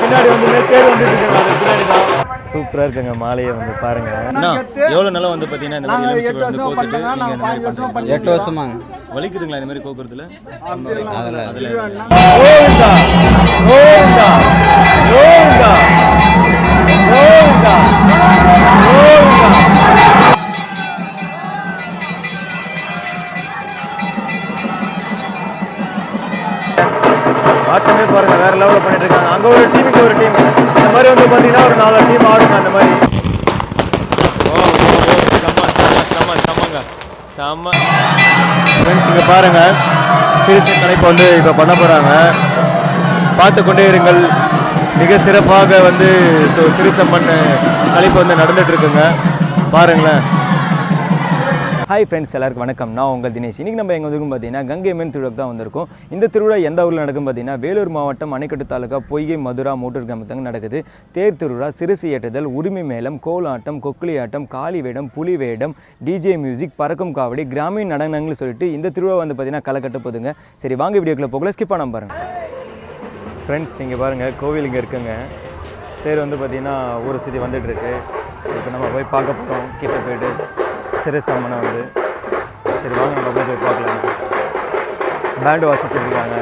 பின்னாடி வந்து தேர் வந்துட்டு இருக்காங்க அது பின்னாடி தான். சூப்பராக இருக்குங்க மாலையை வந்து பாருங்க. அண்ணா, எவ்வளவு நாளா வந்து பார்த்தீங்கன்னா இந்த மாதிரி எலுமிச்சை வந்து கோத்துட்டு இந்த மாதிரி பண்றீங்க? எட்டு வருஷமாங்க. வலிக்குதுங்களா இந்த மாதிரி கோக்குறதுல அதில் கோவிந்தா கோவிந்தா கோவிந்தா கோவிந்தா கோவிந்தா. எல்லாமே பாருங்க வேற லெவலில் பண்ணிட்டு இருக்காங்க. அங்க ஒரு டீமுக்கு ஒரு டீம் இந்த மாதிரி வந்து பார்த்தீங்கன்னா ஒரு நாலு டீம் ஆடுங்க அந்த மாதிரி. ஓ செம்ம செம்மங்க செம்ம ஃப்ரெண்ட்ஸ் இங்கே பாருங்க. சீசன் கணிப்பு வந்து இப்போ பண்ண போகிறாங்க பார்த்து கொண்டே இருங்கள். மிக சிறப்பாக வந்து ஸோ சிறுசம்மன் கணிப்பு வந்து நடந்துகிட்ருக்குங்க பாருங்களேன். ஹாய் ஃப்ரெண்ட்ஸ் எல்லாருக்கும் வணக்கம். நான் உங்கள் தினேஷ். இன்றைக்கி நம்ம எங்கே வந்திருக்கோம் பார்த்தீங்கன்னா கங்கை மேன் திருவிழா தான் வந்திருக்கோம். இந்த திருவிழா எந்த ஊரில் நடக்கும் பார்த்தீங்கன்னா வேலூர் மாவட்டம் அணைக்கட்டு தாலுகா பொய்கை மதுரா மூட்டூர் கிராமத்தாங்க நடக்குது. தேர் திருவிழா சிறுசு ஏற்றுதல் உரிமை மேளம் கோலாட்டம் கொக்குளி ஆட்டம் காளி வேடம் புலி வேடம் டிஜே மியூசிக் பறக்கும் காவடி கிராமிய நடனங்கள்னு சொல்லிட்டு இந்த திருவிழா வந்து பார்த்தீங்கன்னா களை கட்ட போதுங்க சரி வாங்க வீடியோக்குள்ளே போகல ஸ்கிப் பண்ண பாருங்கள் ஃப்ரெண்ட்ஸ் இங்கே பாருங்கள் கோவில் இங்கே இருக்குங்க. தேர் வந்து பார்த்தீங்கன்னா ஊர் சுற்றி வந்துட்டுருக்கு இப்போ நம்ம போய் பார்க்க போகிறோம் கிட்ட போய்ட்டு. சிறு சம்மனை வந்து சரி வாங்க நம்ம போய் போய் பார்க்கலாம். பேண்டு வாசிச்சிருக்காங்க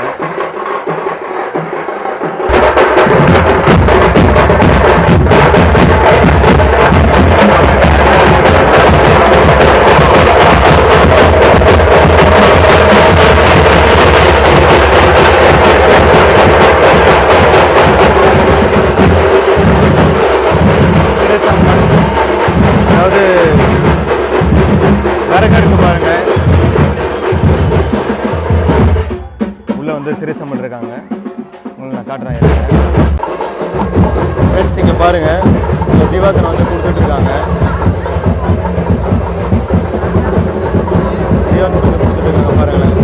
ஃப்ரெண்ட்ஸ் இங்கே பாருங்கள் ஸோ தீபாத்தனை வந்து கொடுத்துட்டு இருக்காங்க தீபாத்தனை வந்து கொடுத்துட்டு இருக்காங்க பாருங்களேன்.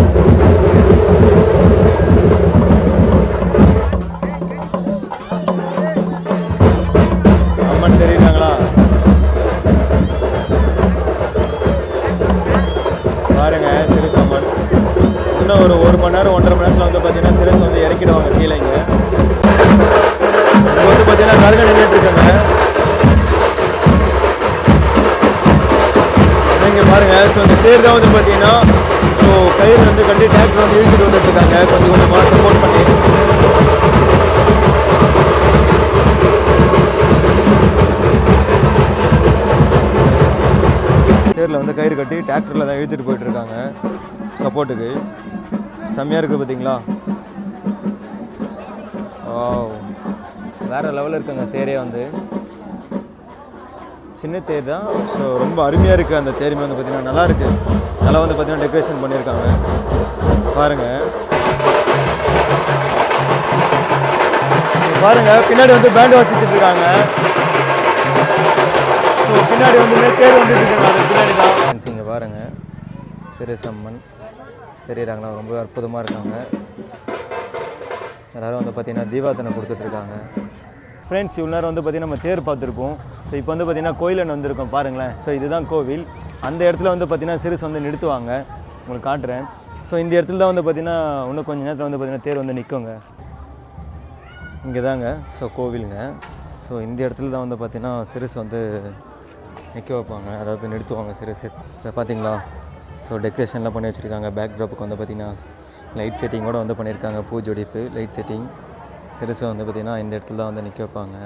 அம்மன் தெரியுறாங்களா? பாருங்க சிறுசு சம்மன். இன்னும் ஒரு ஒரு மணி நேரம் ஒன்றரை மணி நேரத்தில் வந்து ஸோ தான் வந்து பார்த்தீங்கன்னா ஸோ கயிறு வந்து கட்டி டிராக்டர் வந்து இழுத்துட்டு வந்துட்டு இருக்காங்க. கொஞ்சம் கொஞ்சமாக சப்போர்ட் பண்ணி. தேரில் வந்து கயிறு கட்டி டிராக்டரில் தான் இழுத்துட்டு போயிட்டு இருக்காங்க. சப்போர்ட்டுக்கு செம்மையாக இருக்குது பார்த்தீங்களா? வேறு லெவலில் இருக்குங்க தேரே வந்து. சின்ன தேர் தான். ஸோ ரொம்ப அருமையாக இருக்குது அந்த தேருமே வந்து பார்த்திங்கன்னா நல்லா இருக்குது நல்லா வந்து பார்த்திங்கன்னா டெக்கரேஷன் பண்ணியிருக்காங்க பாருங்கள் பாருங்கள் பின்னாடி வந்து பேண்ட் வாசிச்சுட்டு இருக்காங்க ஸோ பின்னாடி வந்து தேர் வந்துட்டு இருக்காங்க பின்னாடி தான். இங்கே பாருங்க. சிறுசம்மன் தெரியுறாங்களா? ரொம்ப அற்புதமாக இருக்காங்க. எல்லோரும் வந்து பார்த்தீங்கன்னா தீபாத்தனை கொடுத்துட்ருக்காங்க. ஃப்ரெண்ட்ஸ் இவ்வளோ நேரம் வந்து பார்த்தீங்கன்னா நம்ம தேர் பார்த்துருப்போம். ஸோ இப்போ வந்து பார்த்தீங்கன்னா கோயிலன் வந்திருக்கோம் பாருங்களேன். ஸோ இதுதான் கோவில். அந்த இடத்துல வந்து பார்த்தீங்கன்னா சிறுசு வந்து நிறுத்துவாங்க. உங்களுக்கு காட்டுறேன். ஸோ இந்த இடத்துல தான் வந்து பார்த்திங்கன்னா இன்னும் கொஞ்சம் நேரத்தில் வந்து பார்த்தீங்கன்னா தேர் வந்து நிற்குங்க இங்கே தாங்க ஸோ கோவிலுங்க. ஸோ இந்த இடத்துல தான் வந்து பார்த்திங்கன்னா சிறுசு வந்து நிற்க வைப்பாங்க. அதாவது நிறுத்துவாங்க சிறுசு. பார்த்தீங்களா ஸோ டெக்கரேஷன்லாம் பண்ணி வச்சுருக்காங்க. பேக்ட்ராப்புக்கு வந்து பார்த்தீங்கன்னா லைட் செட்டிங்கோட வந்து பண்ணியிருக்காங்க. பூஜொடிப்பு லைட் செட்டிங் சிறுசு வந்து பார்த்திங்கன்னா இந்த இடத்துல தான் வந்து நிற்க வைப்பாங்க.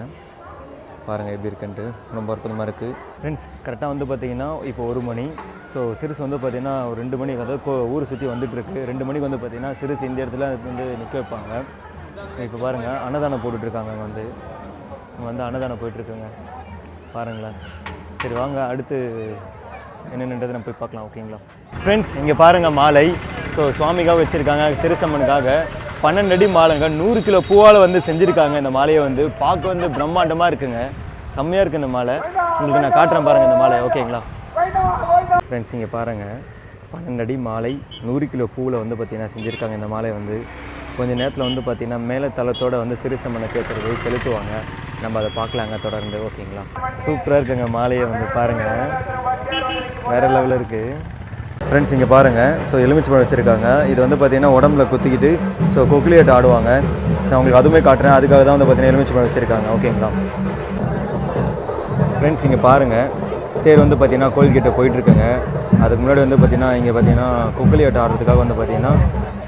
பாருங்கள் எப்படி இருக்குன்ட்டு. ரொம்ப அற்புதமாக இருக்குது ஃப்ரெண்ட்ஸ் கரெக்டாக வந்து பார்த்திங்கன்னா இப்போ ஒரு மணி. ஸோ சிறுசு வந்து பார்த்திங்கன்னா ஒரு ரெண்டு மணிக்கு அதாவது கோ ஊரை சுற்றி வந்துட்டுருக்கு ரெண்டு மணிக்கு வந்து பார்த்திங்கன்னா சிறுசு இந்த இடத்துல வந்து நிற்க வைப்பாங்க. இப்போ பாருங்கள் அன்னதானம் போட்டுட்ருக்காங்க அங்கே வந்து. இங்கே வந்து அன்னதானம் போயிட்டுருக்குங்க பாருங்களேன். சரி வாங்க அடுத்து என்னென்னன்றதை நம்ம போய் பார்க்கலாம் ஓகேங்களா? ஃப்ரெண்ட்ஸ் இங்கே பாருங்கள் மாலை. ஸோ சுவாமிக்காக வச்சுருக்காங்க சிறுசம்மனுக்காக. பன்னெண்டு அடி மாலைங்க. நூறு கிலோ பூவால் வந்து செஞ்சுருக்காங்க. இந்த மாலையை வந்து பார்க்க வந்து பிரம்மாண்டமாக இருக்குங்க. செம்மையாக இருக்குது இந்த மாலை. உங்களுக்கு நான் காட்டுறேன் பாருங்கள் இந்த மாலை. ஓகேங்களா? ஃப்ரெண்ட்ஸ் இங்கே பாருங்கள் பன்னெண்டு அடி மாலை நூறு கிலோ பூவில் வந்து பார்த்திங்கன்னா செஞ்சுருக்காங்க. இந்த மாலை வந்து கொஞ்ச நேரத்தில் வந்து பார்த்திங்கன்னா மேலே தளத்தோடு வந்து சிறுசம்மனை கேட்குறது செலுத்துவாங்க. நம்ம அதை பார்க்கலாங்க தொடர்ந்து. ஓகேங்களா? சூப்பராக இருக்குங்க மாலையை வந்து பாருங்கள் வேறு லெவலில் இருக்குது ஃப்ரெண்ட்ஸ் இங்கே பாருங்கள் ஸோ எலுமிச்சம்பழம் வச்சுருக்காங்க. இது வந்து பார்த்தீங்கன்னா உடம்புல குத்திக்கிட்டு ஸோ கொக்லியேட் ஆடுவாங்க. ஸோ அவங்களுக்கு அதுவுமே காட்டுறேன். அதுக்காக தான் வந்து பார்த்தீங்கன்னா எலுமிச்சம்பழம் வச்சுருக்காங்க. ஓகேங்களா ஃப்ரெண்ட்ஸ் இங்கே பாருங்கள் தேர் வந்து பார்த்திங்கன்னா கோயில்கிட்ட போயிட்டுருக்குங்க. அதுக்கு முன்னாடி வந்து பார்த்திங்கன்னா இங்கே பார்த்தீங்கன்னா குக்கலியாட்டம் ஆடுறதுக்காக வந்து பார்த்தீங்கன்னா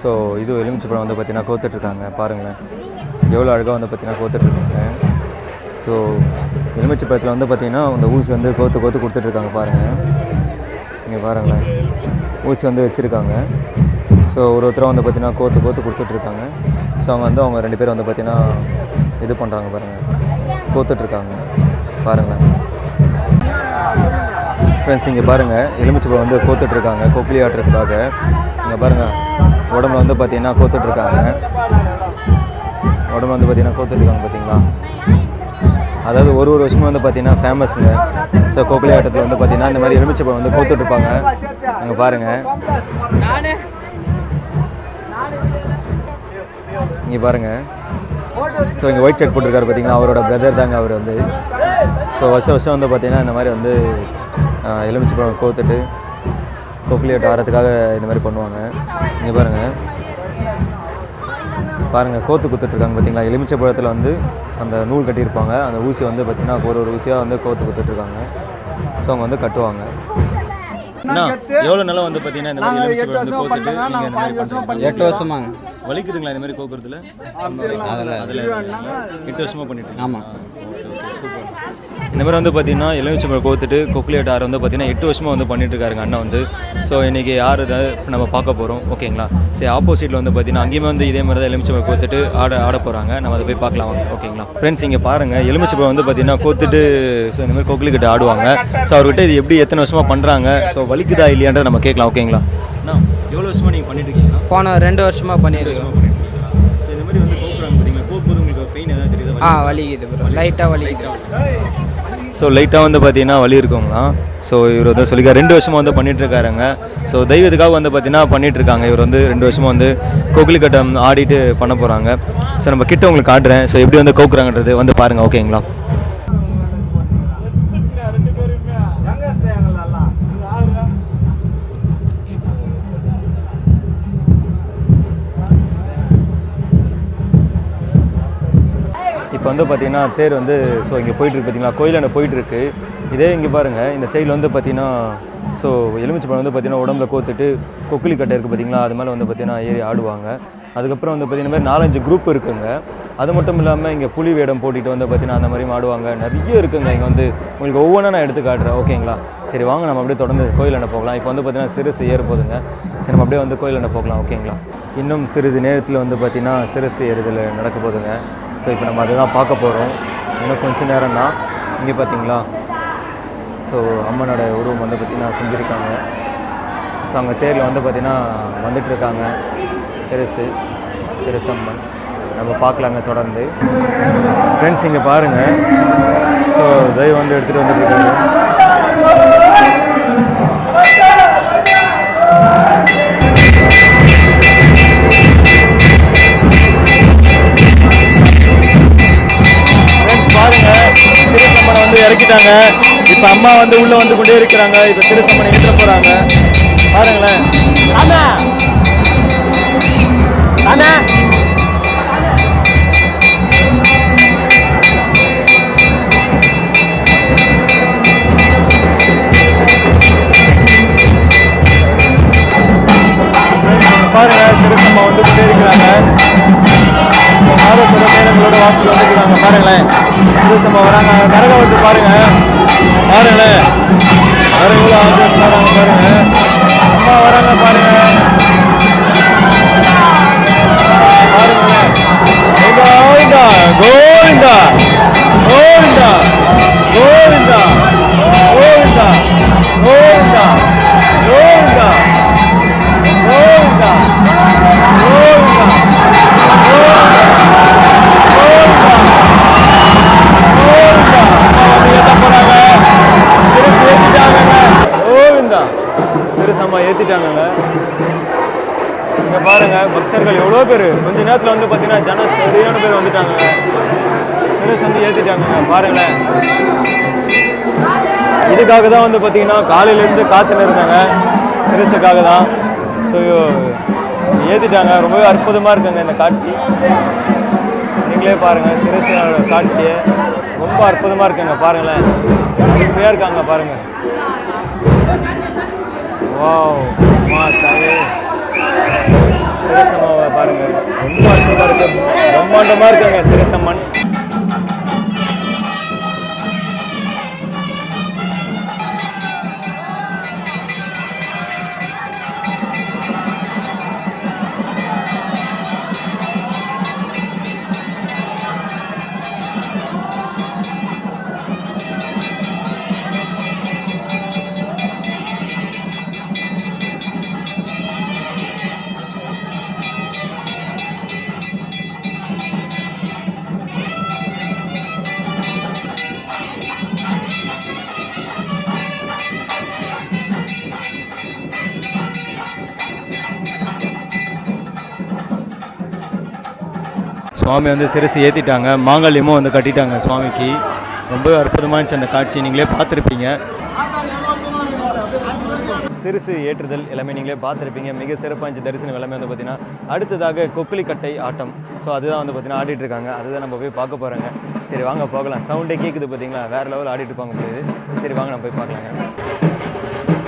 ஸோ இது எலுமிச்சம்பழம் வந்து பார்த்தீங்கன்னா கோத்துட்ருக்காங்க. பாருங்களேன். எவ்வளோ அழகாக வந்து பார்த்தீங்கன்னா கோத்துட்ருக்காங்க. ஸோ எலுமிச்சம்பழத்தில் வந்து பார்த்திங்கன்னா அந்த ஊசி வந்து கோத்து கோத்து கொடுத்துட்ருக்காங்க. பாருங்கள் இங்கே பாருங்களேன். ஊசி வந்து வச்சுருக்காங்க. ஸோ ஒரு ஒருத்தராக வந்து பார்த்தீங்கன்னா கோத்து கோத்து கொடுத்துட்ருக்காங்க. ஸோ அவங்க வந்து அவங்க ரெண்டு பேரும் வந்து பார்த்திங்கன்னா இது பண்ணுறாங்க பாருங்கள் கோத்துட்ருக்காங்க. பாருங்களேன். ஃப்ரெண்ட்ஸ் இங்கே பாருங்கள் எலுமிச்சப்பழம் வந்து கோத்துட்ருக்காங்க. கொக்கிலி ஆட்டுறதுக்காக. இங்கே பாருங்கள் உடம்புல வந்து பார்த்தீங்கன்னா கோத்துட்ருக்காங்க. உடம்புல வந்து பார்த்தீங்கன்னா கோத்துட்ருக்காங்க பார்த்தீங்களா அதாவது ஒரு ஒரு வருஷமும் வந்து பார்த்திங்கன்னா ஃபேமஸுங்க ஸோ கோப்பிலை ஆட்டத்தில் வந்து பார்த்தீங்கன்னா இந்த மாதிரி எலுமிச்சப்பழம் வந்து கோத்துட்ருப்பாங்க அங்கே பாருங்கள் இங்கே பாருங்கள் ஸோ இங்கே ஒயிட் ஷர்ட் போட்டிருக்காரு பார்த்தீங்கன்னா அவரோட பிரதர் தாங்க அவர் வந்து. ஸோ வருஷம் வருஷம் வந்து பார்த்தீங்கன்னா இந்த மாதிரி வந்து ஆஹ், எலுமிச்சப்பழம் கோத்துட்டு ஆட்டம் ஆடுறதுக்காக இந்த மாதிரி பண்ணுவாங்க. இங்கே பாருங்கள் பாருங்கள் கோத்து குத்துட்ருக்காங்க பார்த்தீங்களா எலுமிச்சை பழத்தில் வந்து அந்த நூல் கட்டியிருப்பாங்க. அந்த ஊசி வந்து பார்த்திங்கன்னா ஒரு ஒரு ஊசியாக வந்து கோத்து குத்துட்ருக்காங்க. ஸோ அவங்க வந்து கட்டுவாங்க. எவ்வளோ நிலம் வந்து பார்த்தீங்கன்னா? எட்டு வருஷமாங்க. வலிக்குதுங்களா இந்த மாதிரி கோக்குறதுல? அதில் எட்டு வருஷமாக பண்ணிட்டு. ஆமாம். சூப்பர். இந்த மாதிரி வந்து பார்த்தீங்கன்னா எலுமிச்சம்பழம் கோத்துட்டு கொக்குலியேட் ஆறு வந்து பார்த்தீங்கன்னா எட்டு வருஷமாக வந்து பண்ணிட்டு இருக்காருங்க அண்ணா வந்து. ஸோ இன்றைக்கி யார் இதை நம்ம பார்க்க போகிறோம் ஓகேங்களா? சரி ஆப்போசிட்டில் வந்து பார்த்தீங்கன்னா அங்கேயுமே வந்து இதே மாதிரி தான் எலுமிச்சம்பழம் கோத்துட்டு ஆட ஆட போகிறாங்க நம்ம அதை போய் பார்க்கலாம் வாங்க. ஓகேங்களா? ஃப்ரெண்ட்ஸ் இங்கே பாருங்கள் எலுமிச்சம்பழம் வந்து பார்த்தீங்கன்னா கோத்துட்டு ஸோ இந்த மாதிரி கொக்குலிக்கிட்ட ஆடுவாங்க. ஸோ அவர்கிட்ட இது எப்படி எத்தனை வருஷமாக பண்ணுறாங்க ஸோ வலிக்குதா இல்லையான்றதை நம்ம கேட்கலாம். ஓகேங்களா? அண்ணா எவ்வளோ வருஷமாக நீங்கள் பண்ணிட்டு போன ரெண்டு வருஷமா பண்ணியிருக்கோம் ஸோ இந்த மாதிரி வந்து பார்த்தீங்களா கோக்கும்போது உங்களுக்கு பெயின் ஏதாவது தெரியுதா? ஆ வலிக்குது ப்ரோ லைட்டாக வலிக்குது. ஸோ லைட்டாக வந்து பார்த்தீங்கன்னா வலி இருக்குங்களாம் ஸோ இவர் வந்து சொல்லிக்க ரெண்டு வருஷமாக வந்து பண்ணிட்டு இருக்காருங்க. ஸோ தெய்வத்துக்காக வந்து பார்த்தீங்கன்னா பண்ணிட்டு இருக்காங்க. இவர் வந்து ரெண்டு வருஷமாக வந்து கோகிலி கட்டம் ஆடிட்டு பண்ண போகிறாங்க ஸோ நம்ம கிட்ட உங்களுக்கு காட்டுறேன். ஸோ எப்படி வந்து கோக்குறாங்கன்றது வந்து பாருங்கள் ஓகேங்களா இப்போ வந்து பார்த்தீங்கன்னா தேர் வந்து ஸோ இங்கே போயிட்டுருக்கு பார்த்தீங்களா? கோயிலாண்ட போயிட்டுருக்கு. இதே இங்கே பாருங்கள் இந்த சைடில் வந்து பார்த்தீங்கன்னா ஸோ எலுமிச்சப்பழம் வந்து பார்த்தீங்கன்னா உடம்புல கோத்துட்டு கொக்குலி கட்டை இருக்குது பார்த்தீங்களா? அது மேலே வந்து பார்த்தீங்கன்னா ஏறி ஆடுவாங்க. அதுக்கப்புறம் வந்து பார்த்தீங்கன்னா நாலஞ்சு குரூப் இருக்குங்க. அது மட்டும் இல்லாமல் இங்கே புலி வேடம் போட்டிட்டு வந்து பார்த்தீங்கன்னா அந்த மாதிரி ஆடுவாங்க நிறைய இருக்குங்க. இங்கே வந்து உங்களுக்கு ஒவ்வொன்றா நான் எடுத்து காட்டுறேன். ஓகேங்களா? சரி வாங்க நம்ம அப்படியே தொடர்ந்து கோயிலாண்ட போகலாம். இப்போ வந்து பார்த்தீங்கன்னா சிறுசு ஏற போதுங்க சரி நம்ம அப்படியே வந்து கோயிலாண்ட போகலாம். ஓகேங்களா? இன்னும் சிறிது நேரத்தில் வந்து பார்த்திங்கன்னா சிறுசு ஏறுதல் நடக்க போகுதுங்க. ஸோ இப்போ நம்ம அதுதான் பார்க்க போகிறோம் இன்னும் கொஞ்சம் நேரம் தான். இங்கே பார்த்தீங்களா ஸோ அம்மனோட உருவம் வந்து பார்த்திங்கன்னா செஞ்சுருக்காங்க. ஸோ அங்கே தேரில் வந்து பார்த்திங்கன்னா வந்துட்டு இருக்காங்க. சிறுசு சிறுசம்மன் நம்ம பார்க்கலாங்க தொடர்ந்து. ஃப்ரெண்ட்ஸ் இங்கே பாருங்கள் ஸோ தெய்வம் வந்து எடுத்துகிட்டு வந்துட்டு ஃப்ரெண்ட்ஸ் வந்து இறக்கிட்டாங்க. இப்போ அம்மா வந்து உள்ள வந்து கொண்டே இருக்கிறாங்க. இப்போ திருசம்மனை ஏற்ற போறாங்க. பாருங்களேன். எவ்வளோ சிறமையினங்களோட வாசல் வந்துக்கிறாங்க பாருங்களேன். சுதேசமாக வராங்க. கரகம் வந்து பாருங்கள் பாருங்களேன். அவர் எவ்வளோ ஆக்ரோஷமாக வராங்க பாருங்கள் அம்மா வராங்க பாருங்கள் பாருங்களேன். கோவிந்தா கோவிந்தா கோவிந்தா. பேர்? கொஞ்ச நேரத்தில் வந்து பார்த்தீங்கன்னா ஜன சரியான பேர் வந்துட்டாங்க. சிலஸ் வந்து ஏற்றிட்டாங்க பாருங்களேன். இதுக்காக தான் வந்து பார்த்தீங்கன்னா காலையிலேருந்து காத்துன்னு இருந்தாங்க. சிறுசுக்காக தான். ஸோ ஏற்றிட்டாங்க ரொம்பவே அற்புதமாக இருக்குங்க இந்த காட்சி. நீங்களே பாருங்கள் சிறுசனோட காட்சியை. ரொம்ப அற்புதமாக இருக்குங்க பாருங்களேன். அருமையாக இருக்காங்க பாருங்கள் வாவ் மா தாயே சிரசம்மாவை பாருங்கள் ரொம்ப அற்புதமாக இருக்கு. பிரம்மாண்டமாக இருக்குங்க சிவசம்மன் சுவாமி வந்து சிறுசு ஏற்றிட்டாங்க மாங்கல்யமும் வந்து கட்டிட்டாங்க சுவாமிக்கு. ரொம்ப அற்புதமாக இருந்துச்சு அந்த காட்சி. நீங்களே பார்த்துருப்பீங்க. சிறுசு ஏற்றுதல் எல்லாமே நீங்களே பார்த்துருப்பீங்க. மிக சிறப்பாக இருந்துச்சு தரிசனம் எல்லாமே வந்து பார்த்தீங்கன்னா அடுத்ததாக கொக்குளிக்கட்டை ஆட்டம். ஸோ அதுதான் வந்து பார்த்தீங்கன்னா ஆடிட்டு இருக்காங்க. அதுதான் நம்ம போய் பார்க்க போகிறாங்க சரி வாங்க போகலாம். சவுண்டே கேட்குது பார்த்தீங்களா வேறு லெவல் ஆடிட்டு இருப்பாங்க போகுது சரி வாங்க நம்ம போய் பார்க்கலாங்க.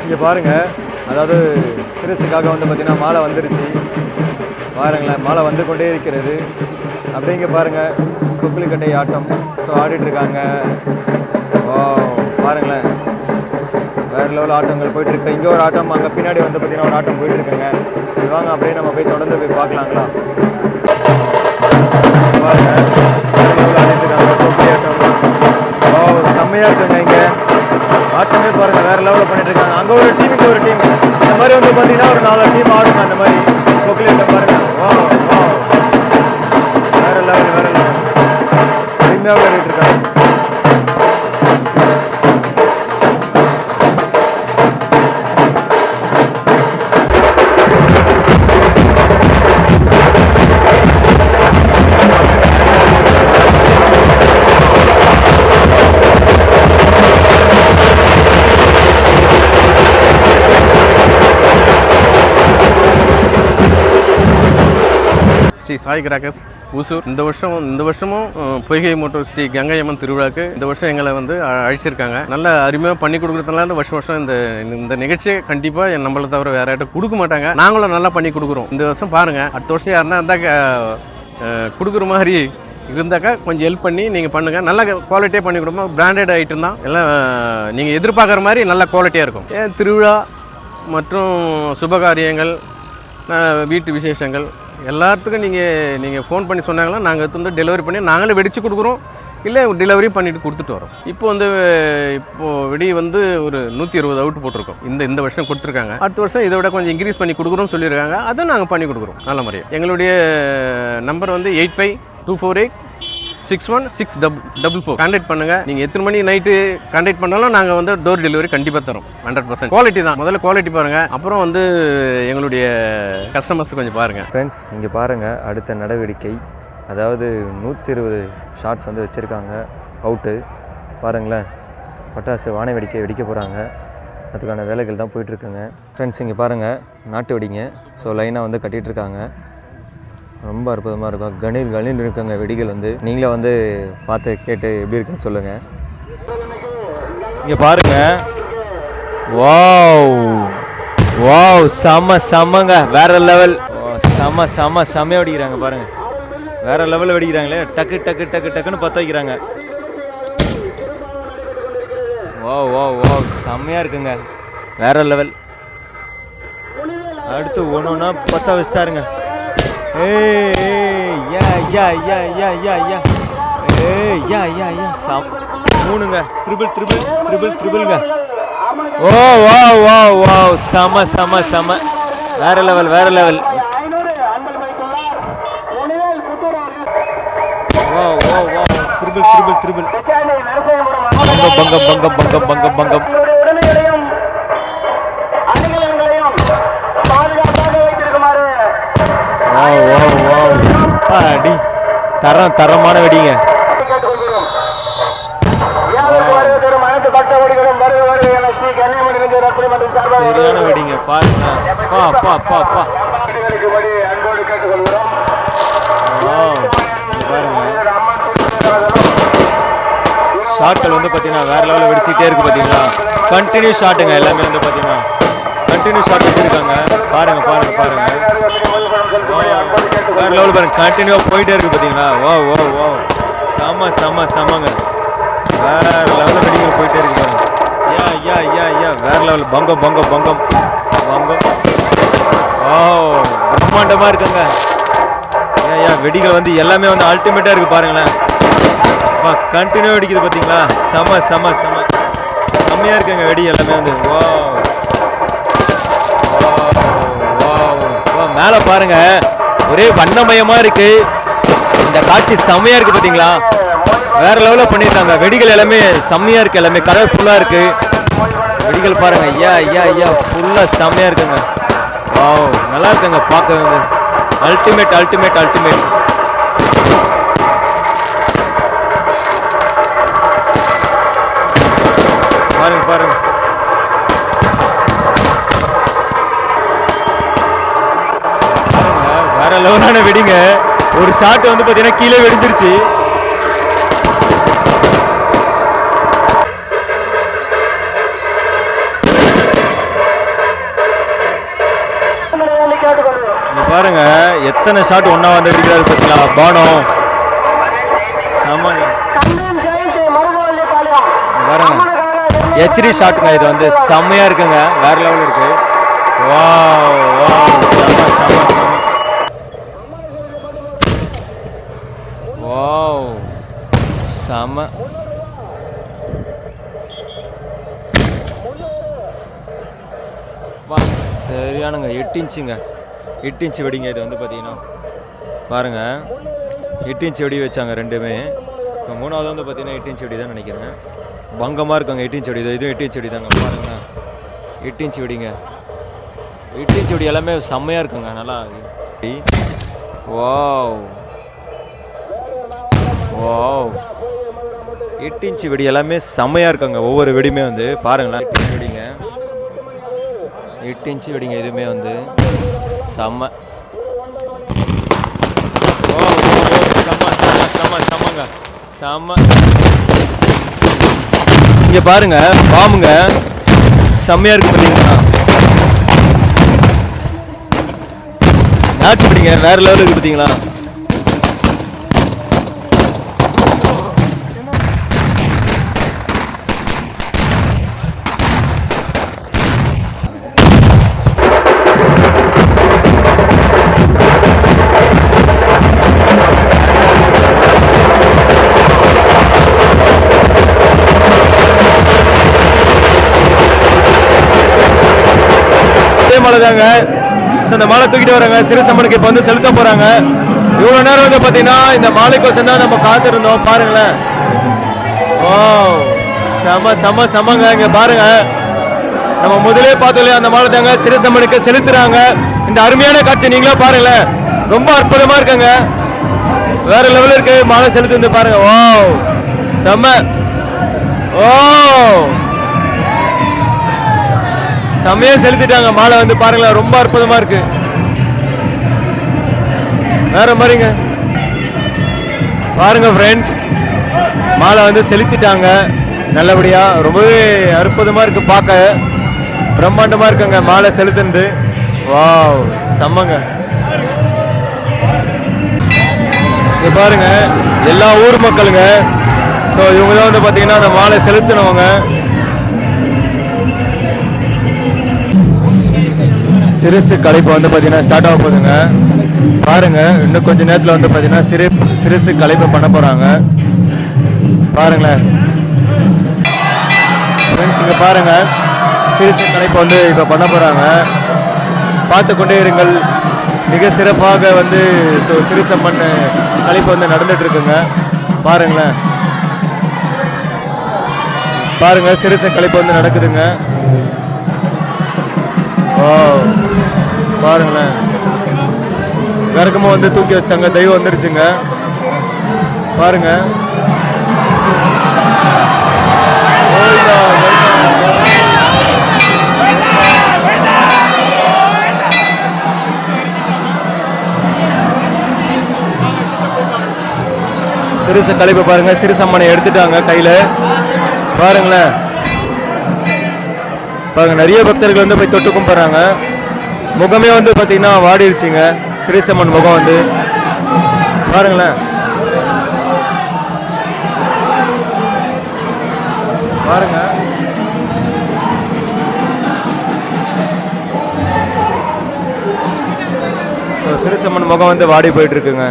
இங்கே பாருங்கள் அதாவது சிறுசுக்காக வந்து பார்த்திங்கன்னா மாலை வந்துருச்சு. பாருங்களேன் மாலை வந்து கொண்டே இருக்கிறது. அப்படியே இங்கே பாருங்கள் குக்குலிக்கட்டை ஆட்டம். ஸோ ஆடிட்டு இருக்காங்க ஓ பாருங்களேன். வேறு லெவல் ஆட்டங்கள் போயிட்டு இங்கே ஒரு ஆட்டம் அங்கே பின்னாடி வந்து பார்த்தீங்கன்னா ஒரு ஆட்டம் போயிட்டுருக்குங்க. வாங்க அப்படியே நம்ம போய் தொடர்ந்து போய் பார்க்கலாங்களா? பாருங்கள் வேறு ஆட்டம் ஓ செம்மையாக இருக்குங்க இங்கே. ஆட்டமே பாருங்கள் வேறு லெவலில் பண்ணிட்டு இருக்காங்க அங்கே ஒரு டீமுக்கு ஒரு டீம் இந்த மாதிரி வந்து பார்த்தீங்கன்னா ஒரு நாலு டீம் ஆடுங்க அந்த மாதிரி. கொக்குலி பாருங்கள் பாருங்க வா ஸ்ரீ சாய் கிராக்கர்ஸ் ஊசூர். இந்த வருஷம் இந்த வருஷமும் பொய்கை மோட்டோ ஸ்ரீ கங்கை அம்மன் திருவிழாக்கு இந்த வருஷம் எங்களை வந்து அழைச்சிருக்காங்க. நல்ல அருமையாக பண்ணி கொடுக்குறதுனால வருஷம் வருஷம் இந்த இந்த நிகழ்ச்சியை கண்டிப்பாக நம்மளை தவிர வேற யார்ட்ட கொடுக்க மாட்டாங்க. நாங்களும் நல்லா பண்ணி கொடுக்குறோம். இந்த வருஷம் பாருங்கள் அடுத்த வருஷம் யாருன்னா இருந்தாக்க கொடுக்குற மாதிரி இருந்தாக்கா கொஞ்சம் ஹெல்ப் பண்ணி நீங்கள் பண்ணுங்கள் நல்ல குவாலிட்டியாக பண்ணி கொடுப்போம் பிராண்டட் ஐட்டம் தான். எல்லாம் நீங்கள் எதிர்பார்க்குற மாதிரி நல்ல குவாலிட்டியாக இருக்கும். ஏன் திருவிழா மற்றும் சுபகாரியங்கள் வீட்டு விசேஷங்கள் எல்லாத்துக்கும் நீங்கள் நீங்கள் ஃபோன் பண்ணி சொன்னாங்கன்னா நாங்கள் எடுத்து வந்து டெலிவரி பண்ணி நாங்களே வெடித்து கொடுக்குறோம். இல்லை டெலிவரி பண்ணிட்டு கொடுத்துட்டு வரோம். இப்போ வந்து இப்போது வெடி வந்து ஒரு நூற்றி இருபது அவுட் போட்டிருக்கோம். இந்த இந்த வருஷம் கொடுத்துருக்காங்க. அடுத்த வருஷம் இதை விட கொஞ்சம் இன்க்ரீஸ் பண்ணி கொடுக்குறோம்னு சொல்லியிருக்காங்க. அதுவும் நாங்கள் பண்ணி கொடுக்குறோம். நல்ல முறையாக எங்களுடைய நம்பர் வந்து eight five two four eight six one six double double four contact பண்ணுங்கள் நீங்கள் எத்தனை மணி நைட்டு கான்டாக்ட் பண்ணாலும் நாங்கள் வந்து டோர் டெலிவரி கண்டிப்பாக தரோம். ஹண்ட்ரட் பர்சன்ட் குவாலிட்டி தான். முதல்ல குவாலிட்டி பாருங்கள் அப்புறம் வந்து எங்களுடைய கஸ்டமர்ஸ் கொஞ்சம் பாருங்கள் ஃப்ரெண்ட்ஸ் இங்கே பாருங்கள் அடுத்த நடவடிக்கை. அதாவது நூற்றி இருபது ஷார்ட்ஸ் வந்து வச்சுருக்காங்க. அவுட்டு பாருங்களேன். பட்டாசு வானை வெடிக்க வெடிக்க போகிறாங்க அதுக்கான வேலைகள் தான் போயிட்டுருக்குங்க ஃப்ரெண்ட்ஸ் இங்கே பாருங்கள் நாட்டு வெடிங்க. ஸோ லைனாக வந்து கட்டிகிட்டு இருக்காங்க. ரொம்ப அற்புதமாக இருக்கும். கணீர் கணீர் இருக்குங்க வெடிகள் வந்து. நீங்களே வந்து பார்த்து கேட்டு எப்படி இருக்குன்னு சொல்லுங்கள் இங்கே பாருங்கள் வாவ். வாவ் செம்ம செம்மங்க வேற லெவல். செம்ம செம்ம செம்மையாக வெடிக்கிறாங்க பாருங்கள் வேற லெவலில் வெடிக்கிறாங்களே. டக்கு டக்கு டக்கு டக்குன்னு பற்ற வைக்கிறாங்க. வா வா வா செம்மையாக இருக்குங்க. வேற லெவல். அடுத்து ஒன்று ஒன்றா பற்ற வச்சுட்டாருங்க. ஏய் யா யா யா யா யா யா ஏய் யா யா யா சம் மூணுங்க. த்ரிபிள் த்ரிபிள் த்ரிபிள் த்ரிபிள்ங்க ஓ வா வா வா செம செம செம வேற லெவல் வேற லெவல் வா வா வா த்ரிபிள் த்ரிபிள் த்ரிபிள் பங்கம் பங்கம் பங்கம் பங்கம் பங்கம் பங்கம் தரமான வெடிங்க. சரியான வெடிங்க பாருங்க. பா பா பா பா. ஷாட்கள் வந்து பார்த்தீங்கன்னா வேற லெவலில் வெடிச்சிட்டே இருக்கு பார்த்தீங்களா கண்டினியூ ஷாட்டுங்க எல்லாமே வந்து பார்த்தீங்கன்னா கண்டினியூ ஷாட் வச்சிருக்காங்க. பாருங்க பாருங்க பாருங்க. வேற லெவல் பாருங்க. கண்டினியூவாக போயிட்டே இருக்கு பார்த்தீங்களா ஓ ஓ ஓ செம செம செமங்க. வேற லெவலில் வெடிகள் போயிட்டே இருக்கு பாருங்க. யா யா யா யா வேற லெவல் பங்கம் பங்கம் பங்கம். பங்கம். ஓ பிரம்மாண்டமாக இருக்குங்க. ஏன் ஏன் வெடிகள் வந்து எல்லாமே வந்து அல்டிமேட்டாக இருக்கு பாருங்களேன். வா கண்டினியூ வெடிக்குது பார்த்தீங்களா செம செம செம. செம்மையாக இருக்குங்க வெடி எல்லாமே வந்து. வா மேலே பாருங்க. ஒரே வண்ணமயமா இருக்கு. இந்த காட்சி செம்மையா இருக்கு பாத்தீங்களா? வேற லெவலில் பண்ணியிருக்காங்க வெடிகள் எல்லாமே செம்மையா இருக்கு எல்லாமே. கலர்ஃபுல்லா இருக்கு. வெடிகள் பாருங்க. ஐயா ஐயா ஐயா ஃபுல்லா செம்மையா இருக்குங்க. வாவ் நல்லா இருக்குங்க பார்க்க அல்டிமேட் அல்டிமேட் அல்டிமேட் பாருங்க பாருங்க. லெவலான வெடிங்க. ஒரு ஷாட் வந்து பார்த்தீங்கன்னா கீழே வெடிஞ்சிருச்சு. பாருங்க எத்தனை ஷாட் ஒன்னா வந்து வெடிக்கிறாரு பார்த்தீங்களா பானம் பாருங்க. ஹெச்டி ஷாட்டுங்க இது வந்து செம்மையா இருக்குங்க. வேற லெவல் இருக்கு. வாவ் வாவ் செம செம செம வாவ் செம வா சரியானுங்க. எட்டு இன்ச்சுங்க. எட்டு இன்ச்சு வெடிங்க இது வந்து பார்த்தீங்கன்னா பாருங்க. எட்டு இன்ச்சு வெடி வச்சாங்க ரெண்டுமே. இப்போ மூணாவது வந்து பார்த்தீங்கன்னா எட்டு இன்ச்சு வெடி தான் நினைக்கிறேன் பங்கமாக இருக்காங்க எட்டு இன்ச்சு வெடி. இதுவும் எட்டு இன்ச்சு வெடி தாங்க பாருங்களேன். எட்டு இன்ச்சு வெடிங்க. எட்டு இன்ச்சு வெடி எல்லாமே செம்மையாக இருக்குங்க. நல்லா வாவ். வாவ். எட்டு இன்ச்சு வெடி எல்லாமே செம்மையாக இருக்காங்க. ஒவ்வொரு வெடியுமே வந்து பாருங்களேன். எட்டு இன்ச்சு வெடிங்க. எட்டு இன்ச்சு வெடிங்க எதுவுமே வந்து செம்ம. செம்ம. செம்மங்க செம்ம இங்க பாருங்க பாம்புங்க. செம்மையாக இருக்கு பார்த்தீங்களா நாட்டு பிடிங்க வேறு லெவலுக்கு பார்த்தீங்களா மாலை தாங்க ஸோ இந்த மாலை தூக்கிட்டு வராங்க சிறுசம்மனுக்கு இப்போ வந்து செலுத்த போகிறாங்க இவ்வளோ நேரம் வந்து பார்த்தீங்கன்னா இந்த மாலைக்கோசம் தான் நம்ம காத்திருந்தோம். பாருங்களேன். ஓ செம செம செமங்க. இங்கே பாருங்க. நம்ம முதலே பார்த்தோம் இல்லையா அந்த மாலை தாங்க சிறுசம்மனுக்கு செலுத்துறாங்க. இந்த அருமையான காட்சி நீங்களே பாருங்களேன். ரொம்ப அற்புதமா இருக்குங்க. வேற லெவலில் இருக்கு. மாலை செலுத்து வந்து பாருங்க. ஓ செம்ம ஓ. செமையாக செலுத்திட்டாங்க. மாலை வந்து பாருங்களேன் ரொம்ப அற்புதமாக இருக்கு. வேற மாதிரிங்க. பாருங்க ஃப்ரெண்ட்ஸ் மாலை வந்து செலுத்திட்டாங்க. நல்லபடியாக ரொம்பவே அற்புதமாக இருக்குது பார்க்க. பிரம்மாண்டமாக இருக்குங்க மாலை செலுத்துனது. வாவ் செம்மங்க. இங்க பாருங்க எல்லா ஊர் மக்களுங்க. ஸோ இவங்க தான் வந்து பார்த்தீங்கன்னா அந்த மாலை செலுத்தினவங்க. சிறுசு கலைப்பு வந்து பார்த்தீங்கன்னா ஸ்டார்ட் ஆக போகுதுங்க. பாருங்க இன்னும் கொஞ்ச நேரத்தில் வந்து பார்த்தீங்கன்னா சிறு சிறுசு கலைப்பு பண்ண போகிறாங்க பாருங்களேன். ஃப்ரெண்ட்ஸ் இங்கே பாருங்க. சிறுசு கலைப்பு வந்து இப்போ பண்ண போகிறாங்க பார்த்து கொண்டே இருங்கள். மிக சிறப்பாக வந்து ஸோ சிறுசம்மன் கலைப்பு வந்து நடந்துட்டு இருக்குங்க. பாருங்களேன். பாருங்க சிறுசு கலைப்பு வந்து நடக்குதுங்க. ஓ பாருங்களேன். கருக்கமாக வந்து தூக்கி வச்சிட்டாங்க. தெய்வம் வந்துருச்சுங்க. பாருங்கள் சிறுச கழிப்பை பாருங்க. சிறுசம்மனை எடுத்துட்டாங்க கையில். பாருங்களேன். பாருங்க நிறைய பக்தர்கள் வந்து போய் தொட்டு கும்பிட்றாங்க. முகமே வந்து பார்த்தீங்கன்னா வாடிடுச்சிங்க ஸ்ரீசம்மன் முகம் வந்து. பாருங்களேன். பாருங்க. ஸோ சிறுசம்மன் முகம் வந்து வாடி போயிட்டு இருக்குங்க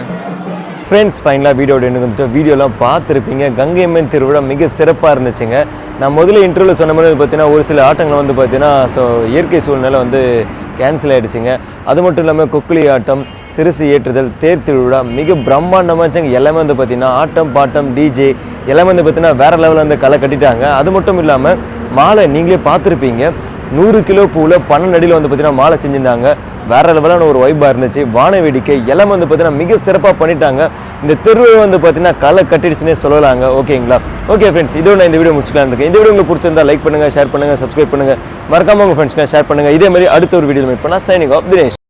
ஃப்ரெண்ட்ஸ் ஃபைனலாக வீடியோ எனக்கு வீடியோலாம் பார்த்துருப்பீங்க. கங்கை அம்மன் திருவிழா மிக சிறப்பாக இருந்துச்சுங்க. நான் முதல்ல இன்டர்வியூவில் சொன்ன மாதிரி பார்த்தீங்கன்னா ஒரு சில ஆட்டங்கள் வந்து பார்த்தீங்கன்னா ஸோ இயற்கை சூழ்நிலை வந்து கேன்சல் ஆகிடுச்சிங்க அது மட்டும் இல்லாமல் கொக்குளி ஆட்டம் சிறுசு ஏற்றுதல் தேர் திருவிழா மிக பிரம்மாண்டமாக எல்லாமே வந்து பார்த்திங்கன்னா ஆட்டம் பாட்டம் டிஜே எல்லாமே வந்து பார்த்தீங்கன்னா வேறு லெவலில் வந்து களை கட்டிட்டாங்க. அது மட்டும் இல்லாமல் மாலை நீங்களே பார்த்துருப்பீங்க. நூறு கிலோ பூவில் பன்னெண்டு அடியில் வந்து பார்த்தீங்கன்னா மாலை செஞ்சுருந்தாங்க. வேற லெவலான ஒரு வைப்பாக இருந்துச்சு. வான வேடிக்கை எல்லாமே வந்து பார்த்தீங்கன்னா மிக சிறப்பாக பண்ணிட்டாங்க. இந்த தெருவை வந்து பார்த்தீங்கன்னா களை கட்டிடுச்சுன்னே சொல்லலாங்க. ஓகேங்களா? ஓகே ஃப்ரெண்ட்ஸ் இதோட நான் இந்த வீடியோ முடிச்சுக்கலாம் இருக்கேன். இந்த வீடியோ உங்களுக்கு பிடிச்சிருந்தா லைக் பண்ணுங்கள் ஷேர் பண்ணுங்கள் சப்ஸ்கிரைப் பண்ணுங்கள் மறக்காம உங்கள் ஃப்ரெண்ட்ஸ்க்கு ஷேர் பண்ணுங்கள் இதே மாதிரி அடுத்த ஒரு வீடியோ மீட் பண்ணால் சைனிங் ஆஃப் தினேஷ்